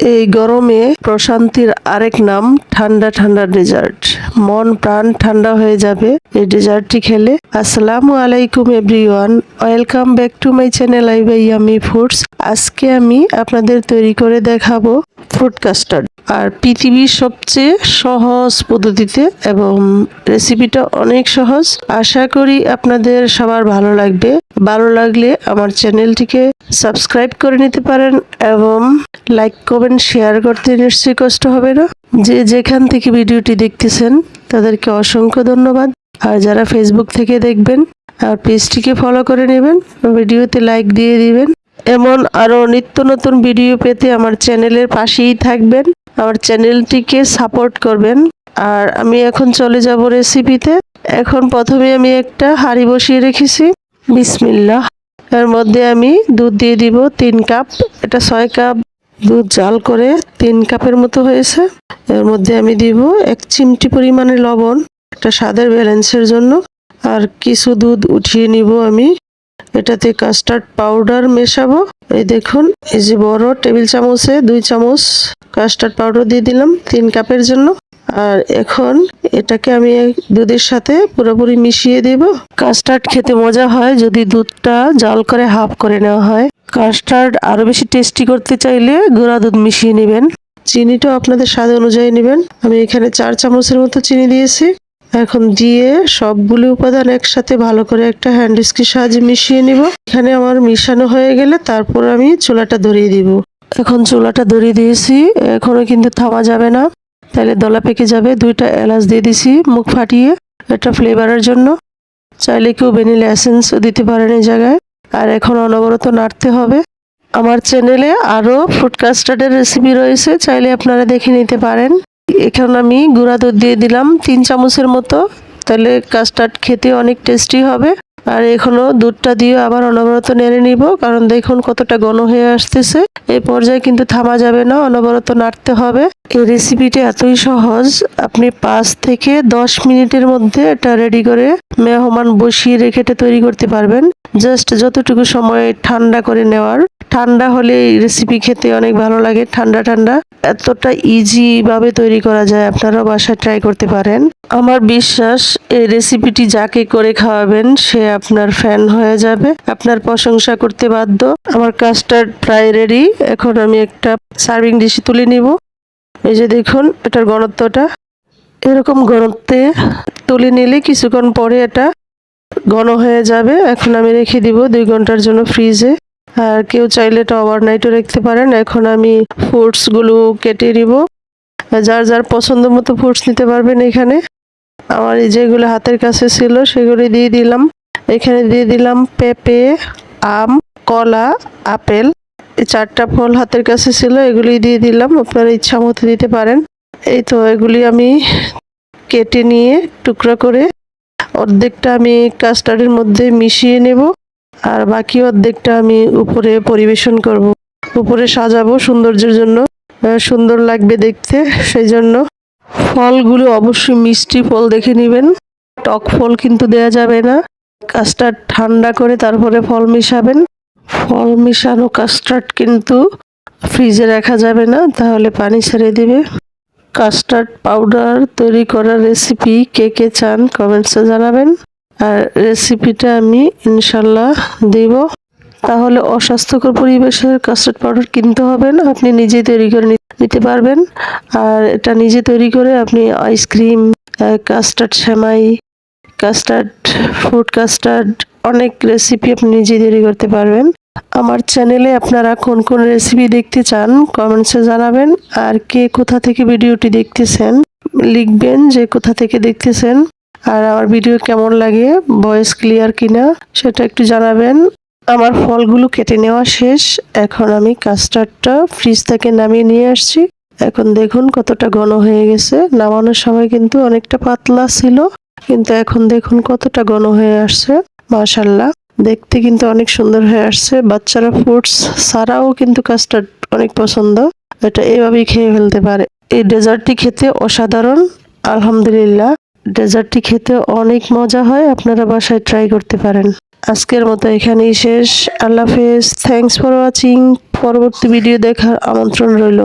এই গরমে প্রশান্তির আরেক নাম, ঠান্ডা ঠান্ডা ডেজার্ট। মন, প্রাণ ঠান্ডা হয়ে যাবে এই ডেজার্টটি খেলে। আসসালামু আলাইকুম, everyone. Welcome back to my channel, I by Yummy Foods. আজকে আমি আপনাদের তৈরি করে দেখাবো ফ্রুট কাস্টার্ড আর পৃথিবীর সবচেয়ে সহজ পদ্ধতিতে এবং রেসিপিটা অনেক সহজ। আশা করি আপনাদের সবার ভালো লাগবে। ভালো লাগলে আমার চ্যানেলটিকে সাবস্ক্রাইব করে নিতে পারেন এবং লাইক কমেন্ট শেয়ার করতে নিশ্চয়ই কষ্ট হবে না। যে যেখান থেকে ভিডিওটি দেখতেছেন, তাদেরকে অসংখ্য ধন্যবাদ। আর যারা ফেসবুক থেকে দেখবেন, আর পেজটিকে ফলো করে নেবেন, ভিডিওতে লাইক দিয়ে দিবেন। এমন আরও নিত্য নতুন ভিডিও পেতে আমার চ্যানেলের পাশেই থাকবেন। আমার চ্যানেলটিকে সাপোর্ট করবেন। আর আমি এখন চলে যাব রেসিপিতে এখন প্রথমে আমি একটা হাঁড়ি বসিয়ে রেখেছি। বিসমিল্লাহ। এর মধ্যে আমি দুধ দিয়ে দিব তিন কাপ এটা ছয় কাপ দুধ জাল করে তিন কাপের মতো হয়েছে। এর মধ্যে আমি দিব এক চিমটি পরিমাণে লবণ, একটা স্বাদের ব্যালেন্সের জন্য, আর কিছু দুধ উঠিয়ে নিব আমি। এটাতে কাস্টার্ড পাউডার মেশাবো। এই দেখুন, এই যে বড় টেবিল চামচে দুই চামচ কাস্টার্ড পাউডার দিয়ে দিলাম তিন কাপের জন্য। আর এখন এটাকে আমি দুধের সাথে পুরোপুরি মিশিয়ে দেব। কাস্টার্ড খেতে মজা হয় যদি দুধটা জাল করে হাফ করে নেওয়া হয়। কাস্টার্ড আরও বেশি টেস্টি করতে চাইলে গুঁড়া দুধ মিশিয়ে নেবেন। চিনিটাও আপনাদের স্বাদ অনুযায়ী নেবেন। আমি এখানে চার চামচের মতো চিনি দিয়েছি। এখন দিয়ে সবগুলো উপাদান একসাথে ভালো করে একটা হ্যান্ড স্কির সাহায্যে মিশিয়ে নিব। এখানে আমার মিশানো হয়ে গেলে তারপর আমি চুলাটা ধরিয়ে দিব। এখন চুলাটা ধরিয়ে দিয়েছি। এখনও কিন্তু থামা যাবে না। তাহলে দলা পেকে যাবে। দুইটা এলাচ দিয়ে দিছি, মুখ ফাটিয়ে এটা ফ্লেভারের জন্য। চাইলে কেউ ভ্যানিলা এসেন্সও দিতে পারেন এই জায়গায়। আর এখন অনবরত নাড়তে হবে। আমার চ্যানেলে আরও ফুড কাস্টার্ডের রেসিপি রয়েছে, চাইলে আপনারা দেখে নিতে পারেন। এখন আমি গুঁড়া দুধ দিয়ে দিলাম, তিন চামচের মতো। তাহলে কাস্টার্ড খেতে অনেক টেস্টি হবে। আর এখনও দুধটা দিয়ে আবার অনবরত নেড়ে নিব, কারণ দেখুন কতটা ঘন হয়ে আসতেছে। এই পর্যায়ে কিন্তু থামা যাবে না, অনবরত নাড়তে হবে। এই রেসিপিটি এতই সহজ, আপনি পাঁচ থেকে দশ মিনিটের মধ্যে এটা রেডি করে মেহমান বসিয়ে রেখে এটা তৈরি করতে পারবেন। জাস্ট যতটুকু সময় ঠান্ডা করে নেওয়ার। ঠান্ডা হলে এই রেসিপি খেতে অনেক ভালো লাগে, ঠান্ডা ঠান্ডা। এতটা ইজি ভাবে তৈরি করা যায়, আপনারাও বাসায় ট্রাই করতে পারেন। আমার বিশ্বাস, এই রেসিপিটি যাকে করে খাওয়াবেন, সে আপনার ফ্যান হয়ে যাবে। আপনার প্রশংসা করতে বাধ্য। আমার কাস্টার্ড প্রায় রেডি এখন আমি একটা সার্ভিং ডিশে তুলে নিব। এই যে দেখুন, এটার ঘনত্বটা। এরকম ঘনত্বে তুলে নিলে কিছুক্ষণ পরে এটা ঘন হয়ে যাবে। এখন আমি রেখে দিব দুই ঘণ্টার জন্য ফ্রিজে আর কেউ চাইলে এটা ওভারনাইটও রাখতে পারেন। এখন আমি ফ্রুটসগুলো কেটে নিব। যার যার পছন্দ মতো ফ্রুটস নিতে পারবেন এখানে। আমার যেগুলো হাতের কাছে ছিল, সেগুলি দিয়ে দিলাম। এখানে দিয়ে দিলাম পেঁপে, আম, কলা, আপেল। এই চারটা ফল হাতের কাছে ছিল এগুলি দিয়ে দিলাম। আপনারা ইচ্ছা মতো দিতে পারেন। এই তো, এগুলি আমি কেটে নিয়ে টুকরা করে অর্ধেকটা আমি কাস্টার্ডের মধ্যে মিশিয়ে নেব। আর বাকি অর্ধেকটা আমি উপরে পরিবেশন করব। উপরে সাজাবো সৌন্দর্যের জন্য। সুন্দর লাগবে দেখতে, সেই জন্য। ফলগুলো অবশ্যই মিষ্টি ফল দেখে নেবেন। টক ফল কিন্তু দেয়া যাবে না। কাস্টার্ড ঠান্ডা করে তারপরে ফল মিশাবেন। ফল মিশানো কাস্টার্ড কিন্তু ফ্রিজে রাখা যাবে না, তাহলে পানি ছেড়ে দিবে। কাস্টার্ড পাউডার তৈরি করার রেসিপি কে কে চান কমেন্টসে জানাবেন। আর রেসিপিটা আমি ইনশাল্লাহ দিব। তাহলে অস্বাস্থ্যকর পরিবেশের কাস্টার্ড পাউডার কিনতে হবে না, আপনি নিজে তৈরি করে নিতে পারবেন। আর এটা নিজে তৈরি করে আপনি আইসক্রিম কাস্টার্ড সেমাই কাস্টার্ড ফ্রুট কাস্টার্ড অনেক রেসিপি আপনি নিজে তৈরি করতে পারবেন। আমার চ্যানেলে আপনারা কোন কোন রেসিপি দেখতে চান কমেন্টসে জানাবেন। আর কে কোথা থেকে ভিডিওটি দেখতেছেন, লিখবেন যে কোথা থেকে দেখতেছেন। আর আমার ভিডিও কেমন লাগে ভয়েস ক্লিয়ার কিনা, সেটা একটু জানাবেন। আমার ফলগুলো কেটে নেওয়া শেষ। এখন আমি কাস্টার্ডটা ফ্রিজ থেকে নামিয়ে নিয়ে আসছি। এখন দেখুন কতটা ঘন হয়ে গেছে। নামানোর সময় কিন্তু অনেকটা পাতলা ছিল, কিন্তু এখন দেখুন কতটা ঘন হয়ে আসছে। মাশাল্লাহ দেখতে কিন্তু অনেক সুন্দর হয়ে আসছে। বাচ্চারা ফ্রুটস ছাড়াও কিন্তু কাস্টার্ড অনেক পছন্দ। এটা এভাবেই খেয়ে ফেলতে পারে। এই ডেজার্টটি খেতে অসাধারণ। আলহামদুলিল্লাহ। ডেজার্টটি খেতে অনেক মজা হয়, আপনারা বাসায় ট্রাই করতে পারেন। আজকের মতো এখানেই শেষ। আল্লাহ হাফেজ। থ্যাংকস ফর ওয়াচিং পরবর্তী ভিডিও দেখার আমন্ত্রণ রইল।